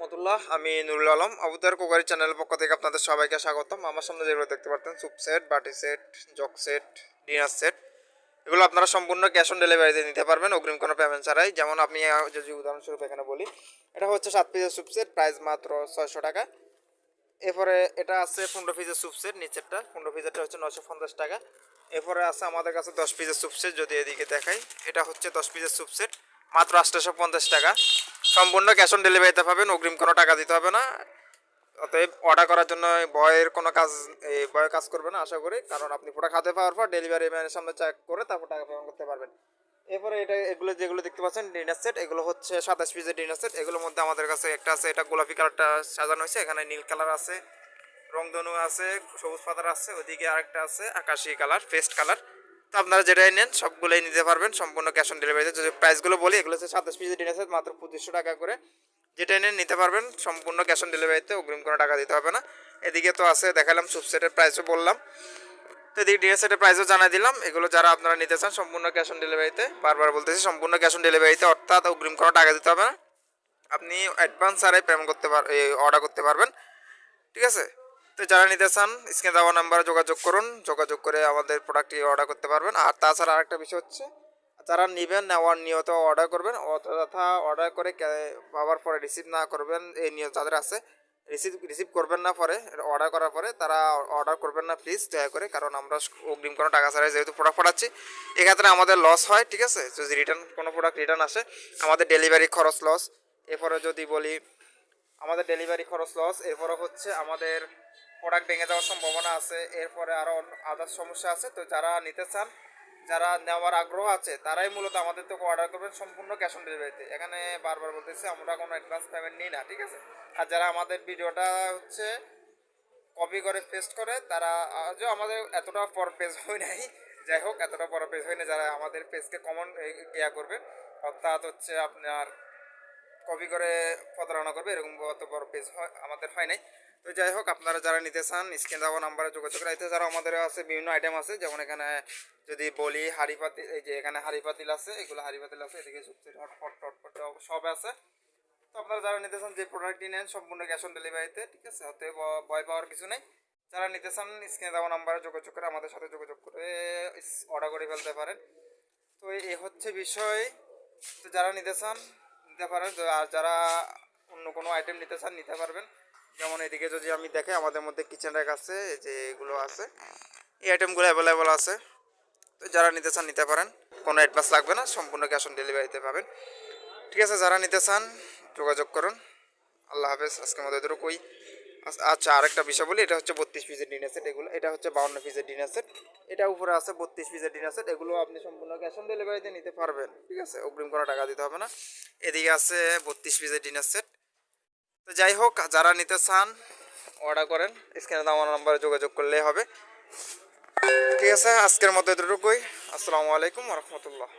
রহমতুল্লাহ আমি নুরুল আলম আবুদার কোকারি চ্যানেলের পক্ষ থেকে আপনাদের সবাইকে স্বাগতম। আমার সামনে যেগুলো দেখতে পারতেন সুপ সেট বাটি set jug set dinner set এগুলো আপনারা সম্পূর্ণ ক্যাশ অন ডেলিভারিতে নিতে পারবেন অগ্রিম কোনো পেমেন্ট ছাড়াই। যেমন আহ, যদি উদাহরণস্বরূপ এখানে বলি এটা হচ্ছে সাত পিসের সুপ সেট প্রাইস মাত্র ছয়শো টাকা। এরপরে এটা আছে পনেরো পিসের সুপ সেট নিচেরটা পনেরো পিসেরটা হচ্ছে নশো পঞ্চাশ টাকা। এরপরে আছে আমাদের কাছে দশ পিসের সুপ সেট যদি এদিকে দেখাই এটা হচ্ছে দশ পিসের সুপ সেট মাত্র আটশোশো পঞ্চাশ টাকা। সম্পূর্ণ ক্যাশ অন ডেলিভারিতে পাবেন, অগ্রিম কোনো টাকা দিতে হবে না। অতএব অর্ডার করার জন্য বয়ের কোনো কাজ বয়ে কাজ করবে না, আশা করি। কারণ আপনি প্রোডাক্ট হাতে পাওয়ার পর ডেলিভারি ম্যানের সামনে চেক করে তারপর টাকা পেমেন্ট করতে পারবেন। এরপরে এটা, এগুলো যেগুলো দেখতে পাচ্ছেন ডিনার সেট এগুলো হচ্ছে সাতাশ পিসের ডিনার সেট এগুলোর মধ্যে আমাদের কাছে একটা আছে, এটা গোলাপি কালারটা সাজানো হয়েছে, এখানে নীল কালার আছে, রংধনু আছে, সবুজ পাতার আছে ওদিকে আরেকটা আছে, আকাশি কালার পেস্ট কালার তো আপনারা যেটাই নেন, সবগুলোই নিতে পারবেন, সম্পূর্ণ ক্যাশ অন ডেলিভারিতে যদি প্রাইসগুলো বলি, এগুলো হচ্ছে সাতাশ পিসের ডিনার সেট মাত্র পঁচিশশো টাকা করে। যেটাই নেন, নিতে পারবেন, সম্পূর্ণ ক্যাশ অন ডেলিভারিতে অগ্রিম কোনো টাকা দিতে হবে না। এদিকে তো আছে, দেখালাম সুপসেটের প্রাইসও বললাম। তো এদিকে ডিনার সেটের প্রাইসও জানাই দিলাম। এগুলো যারা আপনারা নিতে চান, সম্পূর্ণ ক্যাশ অন ডেলিভারিতে বারবার বলতেছি, সম্পূর্ণ ক্যাশ অন ডেলিভারিতে অর্থাৎ অগ্রিম কোনো টাকা দিতে হবে না। আপনি অ্যাডভান্স ছাড়াই পেমেন্ট করতে পার অর্ডার করতে পারবেন। ঠিক আছে? তো যারা নিতে চান, স্ক্রিনে দেওয়া নাম্বারে যোগাযোগ করুন, যোগাযোগ করে আমাদের প্রোডাক্টটি অর্ডার করতে পারবেন। আর তাছাড়া আরেকটা বিষয় হচ্ছে, যারা নেবেন নেওয়ার নিয়ত অর্ডার করবেন তথা অর্ডার করে পাওয়ার পরে রিসিভ না করবেন, এই নিয়ত যাদের আছে রিসিভ রিসিভ করবেন না পরে, অর্ডার করার পরে তারা অর্ডার করবেন না প্লিজ দয়া করে, কারণ আমরা অগ্রিম কোনো টাকা ছাড়াই যেহেতু প্রোডাক্ট পাঠাচ্ছি, এক্ষেত্রে আমাদের লস হয়, ঠিক আছে? যদি রিটার্ন কোনো প্রোডাক্ট রিটার্ন আসে, আমাদের ডেলিভারি খরচ লস এরপরে যদি বলি, আমাদের ডেলিভারি খরচ লস এরপরে হচ্ছে আমাদের প্রোডাক্ট ভেঙে যাওয়ার সম্ভাবনা আছে, এরপরে আরও আদার সমস্যা আছে। তো যারা নিতে চান, যারা নেওয়ার আগ্রহ আছে, তারাই মূলত আমাদের থেকে অর্ডার করবেন সম্পূর্ণ ক্যাশ অন ডেলিভারিতে এখানে বারবার বলতেছি, আমরা কোনো অ্যাডভান্স পেমেন্ট নিই না, ঠিক আছে? আর যারা আমাদের ভিডিওটা হচ্ছে কপি করে পেস্ট করে, তারা আজও আমাদের এতটা পর পেজ হয় নাই। যাই হোক, এতটা বড় পেজ হয় না যারা আমাদের পেজকে কমন ইয়া করবে অর্থাৎ হচ্ছে আপনার কপি করে প্রতারণা করবে, এরকম অত বড় পেজ হয়, আমাদের হয় নাই। তো যাই হোক, আপনারা যারা নিতে চান, স্ক্রিন দেওয়া নাম্বারে যোগাযোগ রাখতে, যারা আমাদের আছে, বিভিন্ন আইটেম আছে, যেমন এখানে যদি বলি, হাড়ি এই যে এখানে হাড়ি পাতিল আছে, এগুলো হাড়ি পাতিল আছে, এদিকে soup set hot hot hot hot সব আছে। তো আপনারা যারা নিতে চান, যে প্রোডাক্টটি নেন, সম্পূর্ণ ক্যাশ অন ডেলিভারিতে ঠিক আছে? অতএব ভয় পাওয়ার কিছু নেই। যারা নিতে চান, স্ক্রিনে দেওয়া নাম্বারে যোগাযোগ করে আমাদের সাথে যোগাযোগ করে অর্ডার করে ফেলতে পারেন। তো এই হচ্ছে বিষয়। তো যারা নিতে চান নিতে পারেন। আর যারা অন্য কোনো আইটেম নিতে চান, নিতে পারবেন। যেমন এদিকে যদি আমি দেখে, আমাদের মধ্যে কিচেন র্যাক আছে যে এগুলো আছে। এই আইটেমগুলো অ্যাভেলেবল আছে। তো যারা নিতে চান, নিতে পারেন। কোনো অ্যাডভান্স লাগবে না, সম্পূর্ণ ক্যাশ অন ডেলিভারিতে পাবেন। ঠিক আছে, যারা নিতে চান, যোগাযোগ করুন। আল্লাহ হাফেজ, আজকের মধ্যে এদেরও আচ্ছা- আচ্ছা আরেকটা বিষয় বলি, এটা হচ্ছে বত্রিশ পিসের ডিনার সেট, এগুলো, এটা হচ্ছে বাউন্ন পিসের ডিনার সেট। এটা উপরে আছে বত্রিশ পিসের ডিনার সেট, এগুলো আপনি সম্পূর্ণ ক্যাশ অন ডেলিভারিতে নিতে পারবেন, ঠিক আছে? অগ্রিম কোনো টাকা দিতে হবে না। এদিকে আছে বত্রিশ পিসের ডিনার সেট। তো যাই হোক, যারা নিতে চান অর্ডার করেন স্ক্রিনে দেওয়া নাম্বারে যোগাযোগ করলেই হবে। ঠিক আছে, আজকের মতো এতটুকুই। আসসালামু আলাইকুম রহমতুল্লাহ।